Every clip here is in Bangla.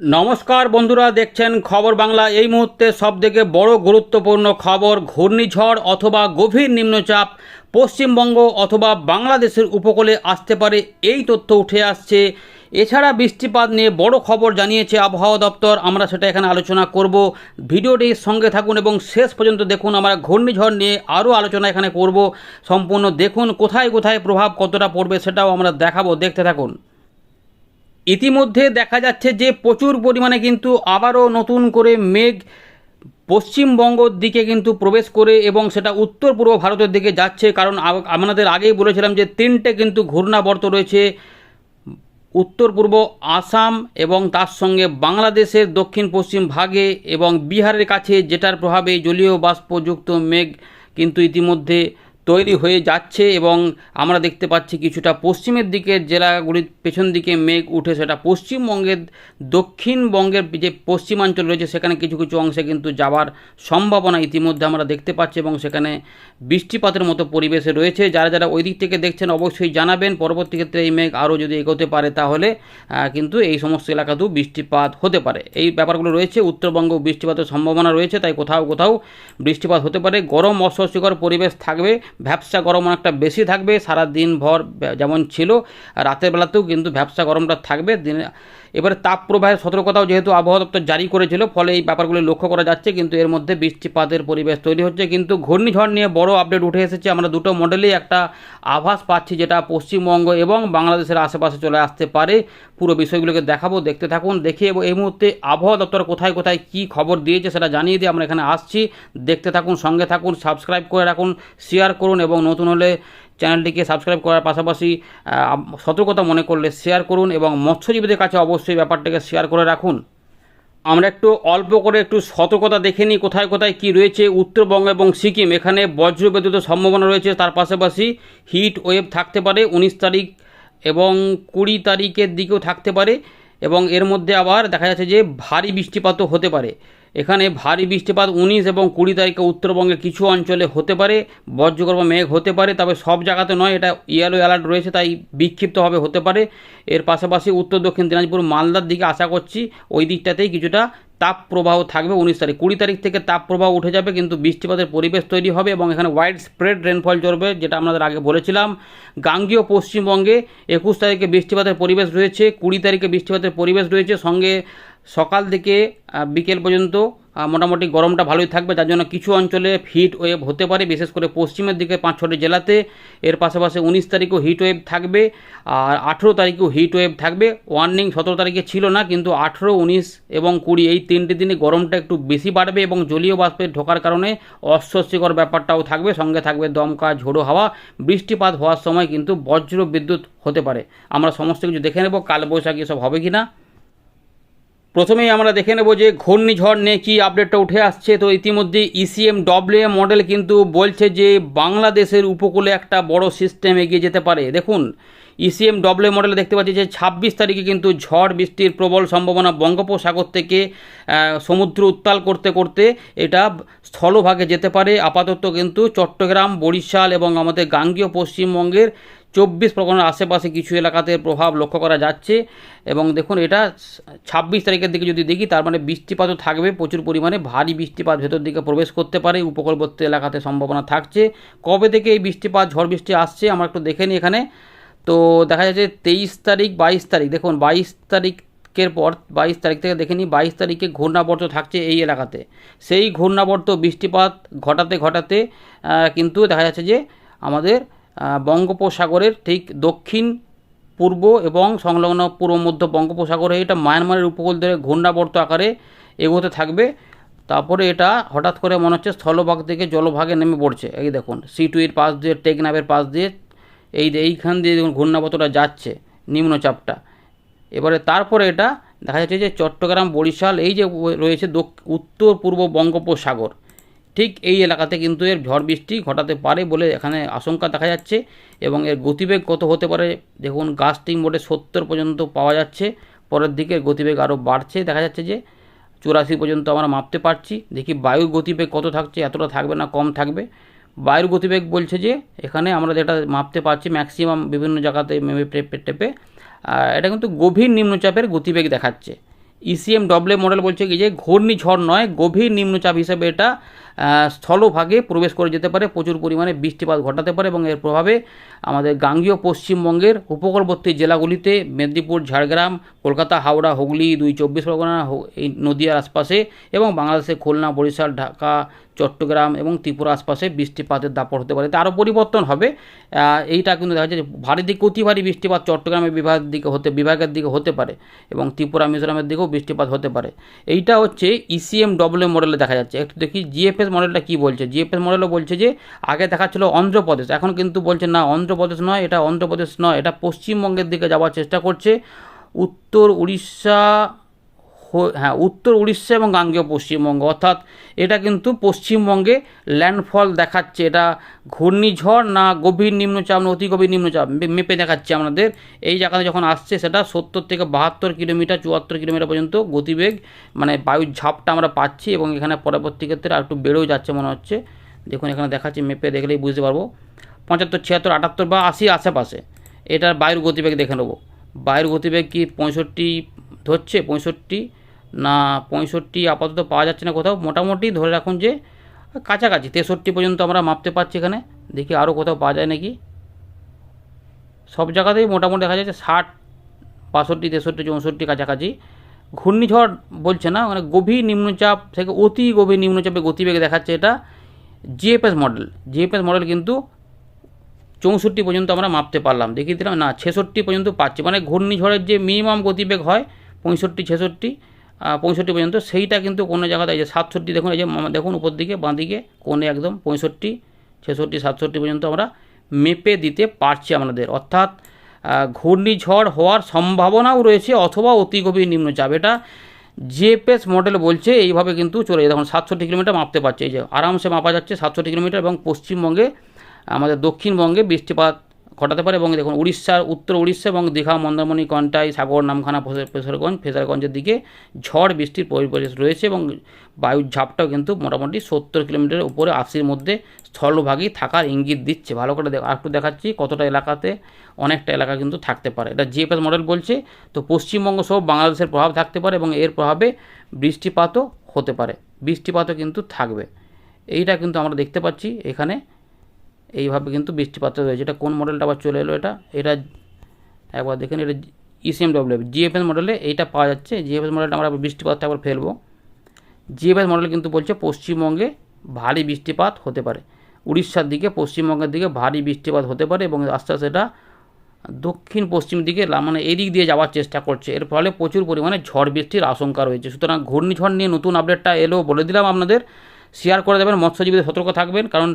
নমস্কার বন্ধুরা, দেখছেন খবর বাংলা। এই মুহূর্তে সবথেকে বড় গুরুত্বপূর্ণ খবর, ঘূর্ণিঝড় অথবা গভীর নিম্নচাপ, পশ্চিমবঙ্গ অথবা বাংলাদেশের উপকূলে আসতে পারে এই তথ্য উঠে আসছে। এছাড়া বৃষ্টিপাত নিয়ে বড় খবর জানিয়েছে আবহাওয়া দপ্তর, আমরা সেটা এখানে আলোচনা করব। ভিডিওটির সঙ্গে থাকুন এবং শেষ পর্যন্ত দেখুন, আমরা ঘূর্ণিঝড় নিয়ে আরও আলোচনা এখানে করব। সম্পূর্ণ দেখুন, কোথায় কোথায় প্রভাব কতটা পড়বে সেটাও আমরা দেখাবো। দেখতে থাকুন। ইতিমধ্যে দেখা যাচ্ছে যে প্রচুর পরিমাণে কিন্তু আবারও নতুন করে মেঘ পশ্চিমবঙ্গর দিকে কিন্তু প্রবেশ করে এবং সেটা উত্তর পূর্ব ভারতের দিকে যাচ্ছে। কারণ আ- আপনাদের আগেই বলেছিলাম যে তিনটে কিন্তু ঘূর্ণাবর্ত রয়েছে, উত্তর পূর্ব আসাম এবং তার সঙ্গে বাংলাদেশের দক্ষিণ পশ্চিম ভাগে এবং বিহারের কাছে যেটার প্রভাবে জলীয় বাষ্পযুক্ত মেঘ কিন্তু ইতিমধ্যে তৈরি হয়ে যাচ্ছে এবং আমরা দেখতে পাচ্ছি কিছুটা পশ্চিমের দিকের জেলাগুলির পেছন দিকে মেঘ উঠে সেটা পশ্চিমবঙ্গের, দক্ষিণবঙ্গের যে পশ্চিমাঞ্চল রয়েছে, সেখানে কিছু কিছু অংশে কিন্তু যাওয়ার সম্ভাবনা ইতিমধ্যে আমরা দেখতে পাচ্ছি এবং সেখানে বৃষ্টিপাতের মতো পরিবেশে রয়েছে। যারা যারা ওই দিক থেকে দেখছেন অবশ্যই জানাবেন। পরবর্তী ক্ষেত্রে এই মেঘ আরও যদি এগোতে পারে তাহলে কিন্তু এই সমস্ত এলাকাতেও বৃষ্টিপাত হতে পারে। এই ব্যাপারগুলো রয়েছে। উত্তরবঙ্গ বৃষ্টিপাতের সম্ভাবনা রয়েছে, তাই কোথাও কোথাও বৃষ্টিপাত হতে পারে। গরম অস্বস্তিকর পরিবেশ থাকবে। ভ্যাবসা গরম অনেকটা বেশি থাকবে, সারা দিন ভর যেমন ছিল রাতের বেলাতেও কিন্তু ভ্যাবসা গরমটা থাকবে। দিনে এবারে তাপ প্রবাহের সতর্কতাও যেহেতু আবহাওয়া দপ্তর জারি করেছিল, ফলে এই ব্যাপারগুলি লক্ষ্য করা যাচ্ছে, কিন্তু এর মধ্যে বৃষ্টিপাতের পরিবেশ তৈরি হচ্ছে। কিন্তু ঘূর্ণিঝড় নিয়ে বড় আপডেট উঠে এসেছে। আমরা দুটো মডেলেই একটা আভাস পাচ্ছি, যেটা পশ্চিমবঙ্গ এবং বাংলাদেশের আশেপাশে চলে আসতে পারে। পুরো বিষয়গুলোকে দেখাবো, দেখতে থাকুন দেখি এবং এই মুহূর্তে আবহাওয়া দপ্তর কোথায় কোথায় কী খবর দিয়েছে সেটা জানিয়ে দিয়ে আমরা এখানে আসছি। দেখতে থাকুন, সঙ্গে থাকুন, সাবস্ক্রাইব করে রাখুন, শেয়ার করুন। এবং নতুন হলে চ্যানেলটিকে সাবস্ক্রাইব করার পাশাপাশি সতর্কতা মনে করলে শেয়ার করুন এবং মৎস্যজীবীদের কাছে অবশ্যই ব্যাপারটাকে শেয়ার করে রাখুন। আমরা একটু অল্প করে একটু সতর্কতা দেখে নিই কোথায় কোথায় কি রয়েছে উত্তরবঙ্গ এবং সিকিম। এখানে বজ্রবিদ্যুতের সম্ভাবনা রয়েছে, তার পাশাপাশি হিট ওয়েভ থাকতে পারে উনিশ তারিখ এবং কুড়ি তারিখের দিকেও থাকতে পারে এবং এর মধ্যে আবার দেখা যাচ্ছে যে ভারী বৃষ্টিপাতও হতে পারে। এখানে ভারী বৃষ্টিপাত উনিশ এবং কুড়ি তারিখে উত্তরবঙ্গে কিছু অঞ্চলে হতে পারে, বজ্রগর্ভ মেঘ হতে পারে, তবে সব জায়গাতে নয়, এটা ইয়েলো অ্যালার্ট রয়েছে, তাই বিক্ষিপ্তভাবে হতে পারে। এর পাশাপাশি উত্তর দক্ষিণ দিনাজপুর মালদার দিকে আশা করছি, ওই দিকটাতেই কিছুটা তাপ প্রবাহ থাকবে উনিশ তারিখ। কুড়ি তারিখ থেকে তাপ প্রবাহ উঠে যাবে, কিন্তু বৃষ্টিপাতের পরিবেশ তৈরি হবে এবং এখানে ওয়াইড স্প্রেড রেনফল চলবে, যেটা আমাদের আগে বলেছিলাম। গাঙ্গীয় পশ্চিমবঙ্গে একুশ তারিখে বৃষ্টিপাতের পরিবেশ রয়েছে, কুড়ি তারিখে বৃষ্টিপাতের পরিবেশ রয়েছে। সঙ্গে সকাল থেকে বিকেল পর্যন্ত মোটামুটি গরমটা ভালোই থাকবে, যার জন্য কিছু অঞ্চলে হিট ওয়েভ হতে পারে, বিশেষ করে পশ্চিমের দিকে পাঁচ ছটি জেলাতে। এর পাশাপাশি উনিশ তারিখেও হিট ওয়েভ থাকবে, আর আঠেরো তারিখেও হিট ওয়েভ থাকবে। ওয়ার্নিং সতেরো তারিখে ছিল না, কিন্তু আঠেরো, উনিশ এবং কুড়ি, এই তিনটি দিনে গরমটা একটু বেশি বাড়বে এবং জলীয় বাষ্পের ঢোকার কারণে অস্বস্তিকর ব্যাপারটাও থাকবে। সঙ্গে থাকবে দমকা, ঝোড়ো হাওয়া, বৃষ্টিপাত হওয়ার সময় কিন্তু বজ্র বিদ্যুৎ হতে পারে। আমরা সমস্ত কিছু দেখে নেব, কালবৈশাখী সব হবে কি না প্রথমেই আমরা দেখে নেব যে ঘূর্ণিঝড় নিয়ে কী আপডেটটা উঠে আসছে। তো ইতিমধ্যে ইসিএম ডব্লিউ মডেল কিন্তু বলছে যে বাংলাদেশের উপকূলে একটা বড় সিস্টেম এগিয়ে যেতে পারে। দেখুন ইসিএম ডব্লিউ মডেলে দেখতে পাচ্ছি যে ছাব্বিশ তারিখে কিন্তু ঝড় বৃষ্টির প্রবল সম্ভাবনা বঙ্গোপসাগর থেকে সমুদ্র উত্তাল করতে করতে এটা স্থলভাগে যেতে পারে। আপাতত কিন্তু চট্টগ্রাম, বরিশাল এবং আমাদের গাঙ্গীয় পশ্চিমবঙ্গের চব্বিশ পরগনার আশেপাশে কিছু এলাকাতে প্রভাব লক্ষ্য করা যাচ্ছে এবং দেখুন এটা ছাব্বিশ তারিখের দিকে যদি দেখি, তার মানে বৃষ্টিপাতও থাকবে, প্রচুর পরিমাণে ভারী বৃষ্টিপাত ভেতর দিকে প্রবেশ করতে পারে, উপকূলবর্তী এলাকাতে সম্ভাবনা থাকছে। কবে থেকে এই বৃষ্টিপাত, ঝড় বৃষ্টি আসছে আমরা একটু দেখে নিই এখানে। তো দেখা যাচ্ছে তেইশ তারিখ, বাইশ তারিখ, দেখুন বাইশ তারিখের পর, বাইশ তারিখ থেকে দেখে নিই, বাইশ তারিখে ঘূর্ণাবর্ত থাকছে এই এলাকাতে। সেই ঘূর্ণাবর্ত বৃষ্টিপাত ঘটাতে ঘটাতে কিন্তু দেখা যাচ্ছে যে আমাদের বঙ্গোপসাগরের ঠিক দক্ষিণ, পূর্ব এবং সংলগ্ন পূর্ব মধ্য বঙ্গোপসাগরে এটা মায়ানমারের উপকূল ধরে ঘূর্ণাবর্ত আকারে এগোতে থাকবে। তারপরে এটা হঠাৎ করে মনে হচ্ছে স্থলভাগ থেকে জলভাগে নেমে পড়ছে। এই দেখুন সি সিটুইর পাশ দিয়ে, টেকনাফের পাশ দিয়ে এই এইখান দিয়ে দেখুন ঘূর্ণাবর্তটা যাচ্ছে নিম্নচাপটা। এবারে তারপরে এটা দেখা যাচ্ছে যে চট্টগ্রাম, বরিশাল এই যে রয়েছে উত্তর পূর্ব বঙ্গোপসাগর। ঠিক এই এলাকাতে কিন্তু এর ঝড় বৃষ্টি ঘটাতে পারে বলে এখানে আশঙ্কা দেখা যাচ্ছে এবং এর গতিবেগ কত হতে পারে? দেখুন গাছটি মোটে সত্তর পর্যন্ত পাওয়া যাচ্ছে। পরের দিকে গতিবেগ আরও বাড়ছে। দেখা যাচ্ছে যে চুরাশি পর্যন্ত আমরা মাপতে পারছি। দেখি বায়ুর গতিবেগ কত থাকছে, এতটা থাকবে না কম থাকবে? বায়ুর গতিবেগ বলছে যে এখানে আমরা যেটা মাপতে পারছি ম্যাক্সিমাম বিভিন্ন জায়গাতে টেপে টেপে এটা কিন্তু গভীর নিম্নচাপের গতিবেগ দেখাচ্ছে। ইসিএম ডব্লে মডেল বলছে কি যে ঘূর্ণিঝড় নয়, গভীর নিম্নচাপ হিসেবে এটা স্থলভাগে প্রবেশ করে যেতে পারে, প্রচুর পরিমাণে বৃষ্টিপাত ঘটাতে পারে এবং এর প্রভাবে আমাদের গাঙ্গীয় পশ্চিমবঙ্গের উপকূলবর্তী জেলাগুলিতে মেদিনীপুর, ঝাড়গ্রাম, কলকাতা, হাওড়া, হুগলি, দুই চব্বিশ পরগনা এই নদীয়ার আশপাশে এবং বাংলাদেশের খুলনা, বরিশাল, ঢাকা, চট্টগ্রাম এবং ত্রিপুরা আশপাশে বৃষ্টিপাতের দাপট হতে পারে। তারও পরিবর্তন হবে। এইটা কিন্তু দেখা যাচ্ছে ভারী দিকে অতি ভারী বৃষ্টিপাত চট্টগ্রামের বিভাগের দিকে হতে বিভাগের দিকে হতে পারে এবং ত্রিপুরা, মিজোরামের দিকেও বৃষ্টিপাত হতে পারে। এইটা হচ্ছে ইসিএম ডব্লিউ মডেলে দেখা যাচ্ছে। একটু দেখি জিএফএস মডেলটা কী বলছে? জিএফএস মডেলও বলছে যে, আগে দেখাচ্ছিল অন্ধ্রপ্রদেশ, এখন কিন্তু বলছে না অন্ধ্রপ্রদেশ নয়, এটা অন্ধ্রপ্রদেশ নয়, এটা পশ্চিমবঙ্গের দিকে যাওয়ার চেষ্টা করছে। উত্তর উড়িষ্যা হ্যাঁ উত্তর উড়িষ্যা এবং গাঙ্গেয় পশ্চিমবঙ্গ, অর্থাৎ এটা কিন্তু পশ্চিমবঙ্গে ল্যান্ডফল দেখাচ্ছে। এটা ঘূর্ণিঝড় না গভীর নিম্নচাপ না অতি গভীর নিম্নচাপ মেপে দেখাচ্ছে আমাদের। এই জায়গাতে যখন আসছে, সেটা সত্তর থেকে বাহাত্তর কিলোমিটার, চুয়াত্তর কিলোমিটার পর্যন্ত গতিবেগ মানে বায়ুর ঝাপটা আমরা পাচ্ছি এবং এখানে পরবর্তী ক্ষেত্রে আর একটু বেড়েও যাচ্ছে মনে হচ্ছে। দেখুন, এখানে দেখাচ্ছি, মেপে দেখলেই বুঝতে পারব। পঁচাত্তর, ছিয়াত্তর, আটাত্তর বা আশি আশেপাশে। এটার বায়ুর গতিবেগ দেখে নেব। বায়ুর গতিবেগ কি পঁয়ষট্টি ধরছে? পঁয়ষট্টি? না, পঁয়ষট্টি আপাতত পাওয়া যাচ্ছে না কোথাও। মোটামুটি ধরে রাখুন যে কাছাকাছি, তেষট্টি পর্যন্ত আমরা মাপতে পারছি এখানে। দেখি আরও কোথাও পাওয়া যায় নাকি। সব জায়গাতেই মোটামুটি দেখা যাচ্ছে ষাট, বাষট্টি, তেষট্টি, চৌষট্টি কাছাকাছি। ঘূর্ণিঝড় বলছে না মানে গভীর নিম্নচাপ থেকে অতি গভীর নিম্নচাপে গতিবেগ দেখাচ্ছে এটা। জিএফএস মডেল জিএফএস মডেল কিন্তু চৌষট্টি পর্যন্ত আমরা মাপতে পারলাম। দেখিয়ে দিলাম, না, ছেষট্টি পর্যন্ত পাচ্ছি। মানে ঘূর্ণিঝড়ের যে মিনিমাম গতিবেগ হয়, পঁয়ষট্টি, ছেষট্টি পঁয়ষট্টি পর্যন্ত, সেইটা কিন্তু কোনো জায়গাতে এই যে সাতষট্টি দেখুন, এই যে দেখুন উপর দিকে, বাঁ দিকে, কোণে একদম পঁয়ষট্টি, ছেষট্টি, সাতষট্টি পর্যন্ত আমরা মেপে দিতে পারছি আমাদের। অর্থাৎ ঘূর্ণিঝড় হওয়ার সম্ভাবনাও রয়েছে অথবা অতি গভীর নিম্নচাপ। এটা জিএফএস মডেল বলছে, এইভাবে কিন্তু চলে যায়। দেখুন, সাতষট্টি কিলোমিটার মাপতে পারছে। এই যে আরামসে মাপা যাচ্ছে সাতষট্টি কিলোমিটার এবং পশ্চিমবঙ্গে আমাদের দক্ষিণবঙ্গে বৃষ্টিপাত ঘটাতে পারে এবং দেখুন উড়িষ্যার, উত্তর উড়িষ্যা এবং দীঘা, মন্দারমণি, কন্টাই, সাগর, নামখানা, ফেসর- ফেসরগঞ্জ, ফেসারগঞ্জের দিকে ঝড় বৃষ্টির পরিবেশ রয়েছে এবং বায়ুর ঝাপটাও কিন্তু মোটামুটি সত্তর কিলোমিটারের উপরে আশির মধ্যে স্থলভাগই থাকার ইঙ্গিত দিচ্ছে। ভালো করে দেখ একটু দেখাচ্ছি কতটা এলাকাতে অনেকটা এলাকা কিন্তু থাকতে পারে। এটা জিএফএস মডেল বলছে, তো পশ্চিমবঙ্গ সহ বাংলাদেশের প্রভাব থাকতে পারে এবং এর প্রভাবে বৃষ্টিপাতও হতে পারে। বৃষ্টিপাতও কিন্তু থাকবে। এইটা কিন্তু আমরা দেখতে পাচ্ছি এখানে। এইভাবে কিন্তু বৃষ্টিপাত রয়েছে এটা কোন মডেলটা আবার চলে এলো এটা? এটা একবার দেখেন, এটা ইসিএম ডব্লিউ জিএফএস মডেলে এইটা পাওয়া যাচ্ছে। জিএফএস মডেলটা আমরা বৃষ্টিপাতটা আবার ফেলব। জিএফএস মডেল কিন্তু বলছে পশ্চিমবঙ্গে ভারী বৃষ্টিপাত হতে পারে। উড়িষ্যার দিকে, পশ্চিমবঙ্গের দিকে ভারী বৃষ্টিপাত হতে পারে এবং আস্তে আস্তে এটা দক্ষিণ পশ্চিম দিকে মানে এদিক দিয়ে যাওয়ার চেষ্টা করছে। এর ফলে প্রচুর পরিমাণে ঝড় বৃষ্টির আশঙ্কা রয়েছে। সুতরাং ঘূর্ণিঝড় নিয়ে নতুন আপডেটটা এলো বলে দিলাম আপনাদের। শেয়ার করে দেবেন, মৎস্যজীবীদের সতর্ক থাকবেন, কারণ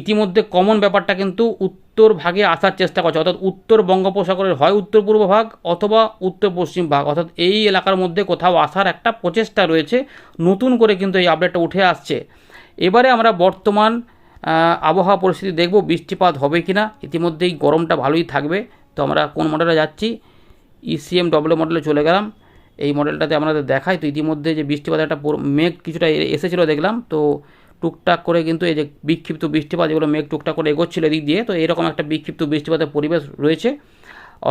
ইতিমধ্যে কমন ব্যাপারটা কিন্তু উত্তর ভাগে আসার চেষ্টা করছে। অর্থাৎ উত্তর বঙ্গোপসাগরের হয় উত্তর পূর্ব ভাগ অথবা উত্তর পশ্চিম ভাগ। অর্থাৎ এই এলাকার মধ্যে কোথাও আসার একটা প্রচেষ্টা রয়েছে, নতুন করে কিন্তু এই আপডেটটা উঠে আসছে। এবারে আমরা বর্তমান আবহাওয়া পরিস্থিতি দেখব, বৃষ্টিপাত হবে কি না ইতিমধ্যেই গরমটা ভালোই থাকবে। তো আমরা কোন মডেলে যাচ্ছি? ইসিএম ডব্লিউ মডেলে চলে গেলাম। এই মডেলটাতে আমাদের দেখাই তো ইতিমধ্যে যে বৃষ্টিপাত একটা মেঘ কিছুটা এসেছিল দেখলাম। তো টুকটাক করে কিন্তু এই যে বিক্ষিপ্ত বৃষ্টিপাত যেগুলো মেঘ টুকটাক করে এগোচ্ছিল এদিক দিয়ে, তো এরকম একটা বিক্ষিপ্ত বৃষ্টিপাতের পরিবেশ রয়েছে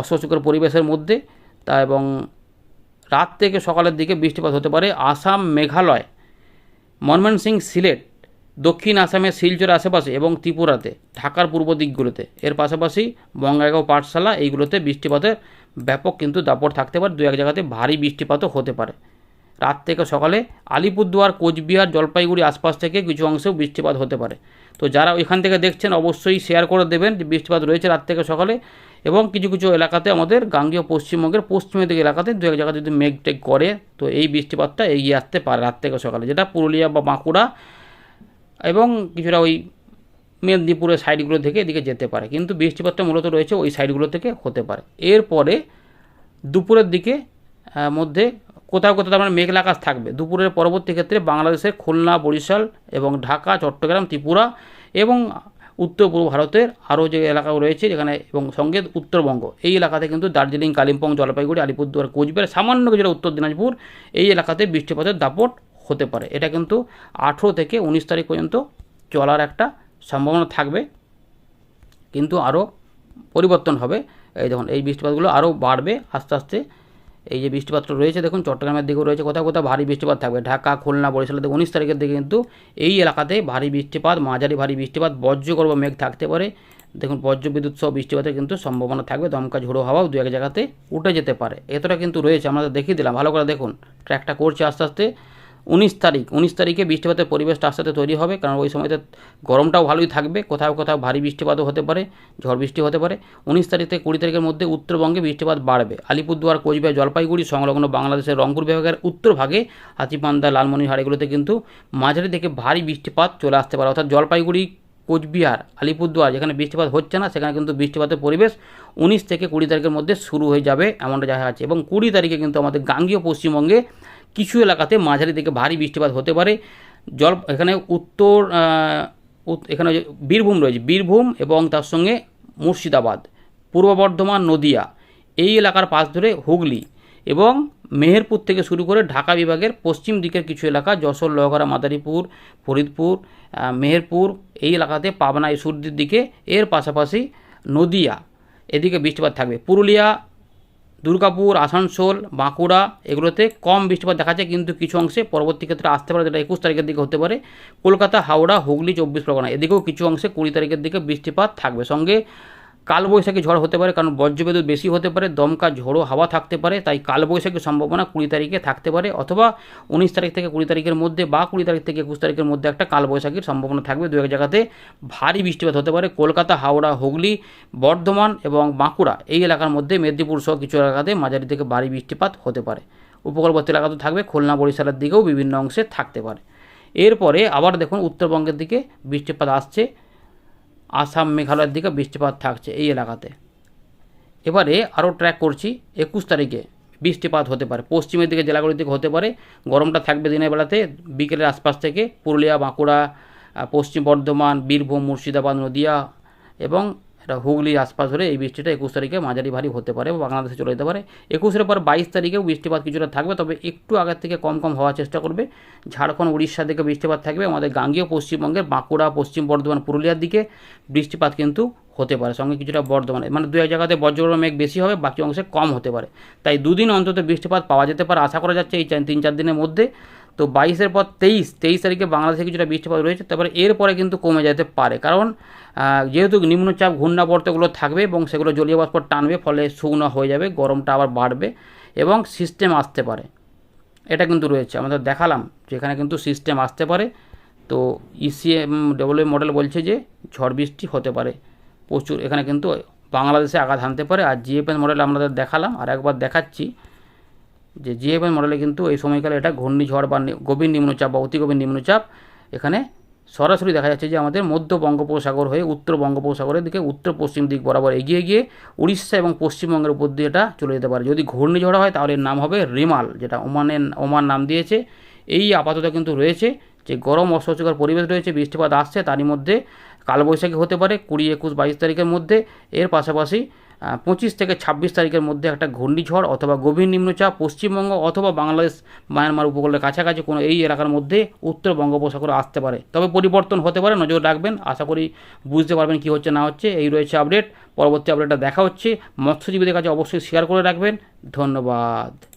অস্বস্তিকর পরিবেশের মধ্যে। তা এবং রাত থেকে সকালের দিকে বৃষ্টিপাত হতে পারে আসাম মেঘালয়। মনমোহন সিং সিলেট দক্ষিণ আসামের শিলচর আশেপাশে এবং ত্রিপুরাতে, ঢাকার পূর্ব দিকগুলোতে। এর পাশাপাশি বঙ্গাইগাঁও পাঠশালা, এইগুলোতে বৃষ্টিপাতের ব্যাপক কিন্তু দাপট থাকতে পারে। দু এক জায়গাতে ভারী বৃষ্টিপাতও হতে পারে। রাত থেকে সকালে আলিপুরদুয়ার, কোচবিহার, জলপাইগুড়ি আশপাশ থেকে কিছু অংশেও বৃষ্টিপাত হতে পারে। তো যারা ওইখান থেকে দেখছেন, অবশ্যই শেয়ার করে দেবেন। যে বৃষ্টিপাত রয়েছে রাত থেকে সকালে এবং কিছু কিছু এলাকাতে আমাদের গাঙ্গেয় পশ্চিমবঙ্গের পশ্চিমের দিকে এলাকাতে, দু এক জায়গাতে যদি মেঘ টেঘ করে, তো এই বৃষ্টিপাতটা এগিয়ে আসতে পারে রাত থেকে সকালে। যেটা পুরুলিয়া বা বাঁকুড়া এবং কিছুটা ওই মেদিনীপুরের সাইডগুলো থেকে এদিকে যেতে পারে। কিন্তু বৃষ্টিপাতটা মূলত রয়েছে ওই সাইডগুলো থেকে হতে পারে। এরপরে দুপুরের দিকে মধ্যে কোথাও কোথাও তার মানে মেঘলা আকাশ থাকবে। দুপুরের পরবর্তী ক্ষেত্রে বাংলাদেশের খুলনা, বরিশাল এবং ঢাকা, চট্টগ্রাম, ত্রিপুরা এবং উত্তর পূর্ব ভারতের আরও যে এলাকা রয়েছে যেখানে এবং সঙ্গে উত্তরবঙ্গ। এই এলাকাতে কিন্তু দার্জিলিং, কালিম্পং, জলপাইগুড়ি, আলিপুরদুয়ার, কোচবিহার, সামান্য কিছুটা উত্তর দিনাজপুর এই এলাকাতে বৃষ্টিপাতের দাপট হতে পারে। এটা কিন্তু আঠেরো থেকে উনিশ তারিখ পর্যন্ত চলার একটা সম্ভাবনা থাকবে। কিন্তু আরও পরিবর্তন হবে। এই দেখুন, এই বৃষ্টিপাতগুলো আরও বাড়বে আস্তে আস্তে। এই যে বৃষ্টিপাতটা রয়েছে, দেখুন, চট্টগ্রামের দিকেও রয়েছে, কোথাও কোথাও ভারী বৃষ্টিপাত থাকবে। ঢাকা, খুলনা বরিশালের উনিশ তারিখের দিকে কিন্তু এই এলাকাতে ভারী বৃষ্টিপাত, মাঝারি ভারী বৃষ্টিপাত, বজ্রগর্ভ মেঘ থাকতে পারে। দেখুন বজ্র বিদ্যুৎ সহ বৃষ্টিপাতের কিন্তু সম্ভাবনা থাকবে। দমকা ঝোড়ো হাওয়াও দু এক জায়গাতে উঠে যেতে পারে। এতটা কিন্তু রয়েছে, আমরা দেখিয়ে দিলাম। ভালো করে দেখুন, ট্র্যাকটা করছে আস্তে আস্তে। উনিশ তারিখ, উনিশ তারিখে বৃষ্টিপাতের পরিবেশটা আস্তে তৈরি হবে, কারণ ওই সময়তে গরমটাও ভালোই থাকবে, কোথাও কোথাও ভারী বৃষ্টিপাতও হতে পারে, ঝড় বৃষ্টি হতে পারে। উনিশ তারিখ থেকে কুড়ি তারিখের মধ্যে উত্তরবঙ্গে বৃষ্টিপাত বাড়বে। আলিপুরদুয়ার, কোচবিহার, জলপাইগুড়ি সংলগ্ন বাংলাদেশের রংপুর বিভাগের উত্তর ভাগে হাতিপান্দা লালমনিরহাট, এগুলোতে কিন্তু মাঝারি থেকে ভারী বৃষ্টিপাত চলে আসতে পারে। অর্থাৎ জলপাইগুড়ি, কোচবিহার, আলিপুরদুয়ার যেখানে বৃষ্টিপাত হচ্ছে না, সেখানে কিন্তু বৃষ্টিপাতের পরিবেশ উনিশ থেকে কুড়ি তারিখের মধ্যে শুরু হয়ে যাবে, এমনটা দেখা যাচ্ছে এবং কুড়ি তারিখে কিন্তু আমাদের গাঙ্গীয় পশ্চিমবঙ্গে কিছু এলাকাতে মাঝারি থেকে ভারী বৃষ্টিপাত হতে পারে। জল, এখানে উত্তর উত- এখানে বীরভূম রয়েছে, বীরভূম এবং তার সঙ্গে মুর্শিদাবাদ, পূর্ব বর্ধমান, নদিয়া, এই এলাকার পাশ ধরে হুগলি এবং মেহেরপুর থেকে শুরু করে ঢাকা বিভাগের পশ্চিম দিকের কিছু এলাকা, যশোর, লোহাগড়া, মাদারীপুর, ফরিদপুর মেহেরপুর, এই এলাকাতে পাবনা ইসুরদির দিকে, এর পাশাপাশি নদিয়া, এদিকে বৃষ্টিপাত থাকবে। পুরুলিয়া দুর্গাপুর, আসানসোল, বাঁকুড়া এগুলোতে কম বৃষ্টিপাত দেখা যায়, কিন্তু কিছু অংশে পরবর্তী ক্ষেত্রে আসতে পারে, যেটা একুশ তারিখের দিকে হতে পারে। কলকাতা, হাওড়া, হুগলি, চব্বিশ পরগনা, এদিকেও কিছু অংশে কুড়ি তারিখের দিকে বৃষ্টিপাত থাকবে। সঙ্গে কালবৈশাখী ঝড় হতে পারে, কারণ বজ্রবিদ্যুৎ বেশি হতে পারে, দমকা ঝোড়ো হাওয়া থাকতে পারে, তাই কালবৈশাখীর সম্ভাবনা কুড়ি তারিখে থাকতে পারে, অথবা উনিশ তারিখ থেকে কুড়ি তারিখের মধ্যে বা কুড়ি তারিখ থেকে একুশ তারিখের মধ্যে একটা কালবৈশাখীর সম্ভাবনা থাকবে। দু এক জায়গাতে ভারী বৃষ্টিপাত হতে পারে, কলকাতা, হাওড়া, হুগলি, বর্ধমান এবং বাঁকুড়া এই এলাকার মধ্যে, মেদিনীপুর সহ কিছু এলাকাতে মাঝারি থেকে ভারী বৃষ্টিপাত হতে পারে। উপকূলবর্তী এলাকাতে থাকবে, খুলনা, বরিশালের দিকেও বিভিন্ন অংশে থাকতে পারে। এরপরে আবার দেখুন, উত্তরবঙ্গের দিকে বৃষ্টিপাত আসছে আসাম মেঘালয়ের দিকে বৃষ্টিপাত থাকছে এই এলাকাতে। এবারে আরও ট্র্যাক করছি, একুশ তারিখে বৃষ্টিপাত হতে পারে। পশ্চিমের দিকে, জেলাগুলির দিকে হতে পারে। গরমটা থাকবে দিনের বেলাতে, বিকেলের আশপাশ থেকে পুরুলিয়া, বাঁকুড়া পশ্চিম বর্ধমান, বীরভূম, মুর্শিদাবাদ, নদিয়া এবং এটা হুগলির আশপাশ ধরে এই বৃষ্টিটা একুশ তারিখে মাঝারি ভারী হতে পারে বাংলাদেশে চলে যেতে পারে। একুশের পর বাইশ তারিখেও বৃষ্টিপাত কিছুটা থাকবে, তবে একটু আগের থেকে কম কম হওয়ার চেষ্টা করবে। ঝাড়খণ্ড উড়িষ্যা দিকে বৃষ্টিপাত থাকবে, আমাদের গাঙ্গীয় পশ্চিমবঙ্গের বাঁকুড়া, পশ্চিম বর্ধমান, পুরুলিয়ার দিকে বৃষ্টিপাত কিন্তু হতে পারে, সঙ্গে কিছুটা বর্ধমানে। মানে দু এক জায়গাতে বজ্রগর্ভ মেঘ বেশি হবে, বাকি অংশে কম হতে পারে। তাই দুদিন অন্তত বৃষ্টিপাত পাওয়া যেতে পারে, আশা করা যাচ্ছে এই তিন, চার দিনের মধ্যে। তো বাইশের পর তেইশ তেইশ তারিখে বাংলাদেশে কিছুটা বৃষ্টিপাত রয়েছে, তারপরে এরপরে কিন্তু কমে যেতে পারে। কারণ যেহেতু নিম্নচাপ, ঘূর্ণাবর্তগুলো থাকবে এবং সেগুলো জলীয় বাষ্প টানবে, ফলে শুকনো হয়ে যাবে, গরমটা আবার বাড়বে এবং সিস্টেম আসতে পারে। এটা কিন্তু রয়েছে আমাদের দেখালাম যেখানে কিন্তু সিস্টেম আসতে পারে। তো ইসিএম ডব্লিউ মডেল বলছে যে ঝড় বৃষ্টি হতে পারে, প্রচুর। এখানে কিন্তু বাংলাদেশে আঘাত হানতে পারে। আর জিএফএন মডেল আমাদের দেখালাম, আর একবার দেখাচ্ছি। যে জিএফএন মডেলে কিন্তু এই সময়কালে এটা ঘূর্ণিঝড় বা গভীর নিম্নচাপ বা অতি গভীর নিম্নচাপ এখানে সরাসরি দেখা যাচ্ছে যে আমাদের মধ্য বঙ্গোপসাগর হয়ে উত্তর বঙ্গোপসাগরের দিকে উত্তর পশ্চিম দিক বরাবর এগিয়ে গিয়ে উড়িষ্যা এবং পশ্চিমবঙ্গের উপর দিয়ে এটা চলে যেতে পারে। যদি ঘূর্ণিঝড় হয় তাহলে এর নাম হবে রিমাল, যেটা ওমানের, ওমান নাম দিয়েছে। এই আপাতত কিন্তু রয়েছে যে গরম অস্বস্তিকর পরিবেশ রয়েছে, বৃষ্টিপাত আসছে, তারই মধ্যে কালবৈশাখী হতে পারে কুড়ি, একুশ, বাইশ তারিখের মধ্যে। এর পাশাপাশি পঁচিশ থেকে ছাব্বিশ তারিখের মধ্যে একটা ঘূর্ণিঝড় অথবা গভীর নিম্নচাপ, পশ্চিমবঙ্গ অথবা বাংলাদেশ, মায়ানমার উপকূলের কাছাকাছি কোনো এই এলাকার মধ্যে উত্তর বঙ্গোপসাগরে আসতে পারে। তবে পরিবর্তন হতে পারে, নজর রাখবেন। আশা করি বুঝতে পারবেন কী হচ্ছে না হচ্ছে। এই রয়েছে আপডেট। পরবর্তী আপডেটটা দেখা হচ্ছে। মৎস্যজীবীদের কাছে অবশ্যই শেয়ার করে রাখবেন। ধন্যবাদ।